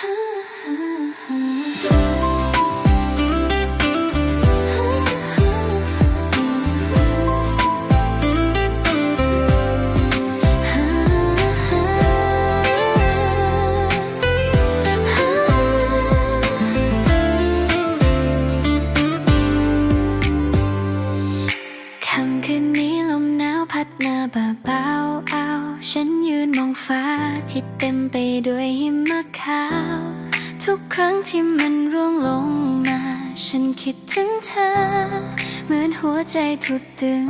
ค่ำคืนนี้ลมหนาวพัดมาเบาๆเอา ฉันยืนมองฟ้าที่เต็มไปด้วยหิมะขาว ทุกครั้งที่มันร่วงลงมา ฉันคิดถึงเธอ เหมือนหัวใจถูกดึง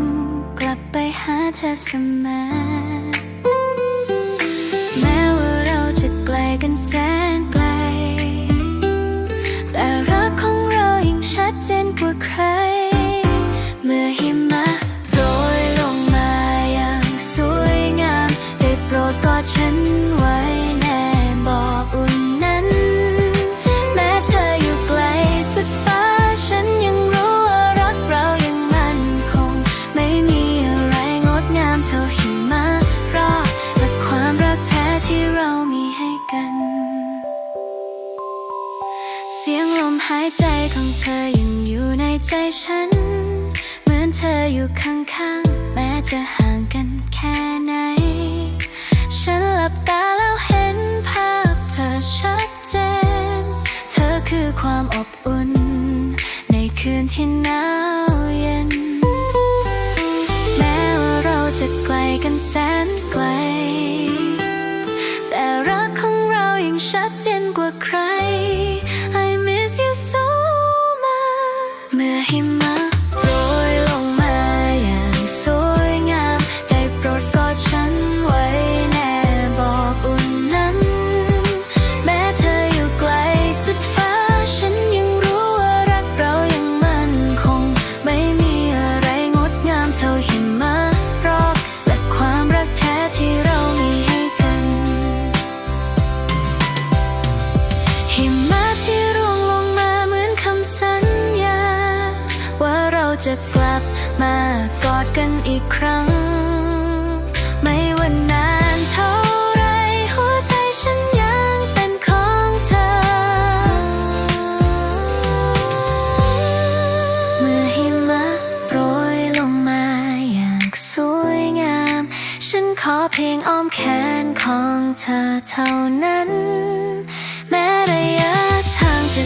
กลับไปหาเธอเสมอายใจของเธอยังอยู่ในใจฉัน เหมือนเธออยู่ข้างๆ แม้จะห่างกันแค่ไหน ฉันหลับตาแล้วเห็นภาพเธอชัดเจน เธอคือความอบอุ่น ในคืนที่หนาวเย็น แม้ว่าเราจะไกลกันแสนไกล จะกลับมากอดกันอีกครั้ง ไม่ว่านานเท่าไรหัวใจฉันยังเป็นของเธอ เมื่อหิมะโปรยลงมาอย่างสวยงาม ฉันขอเพียงอ้อมแขนของเธอเท่านั้น แม้ระยะทางจะ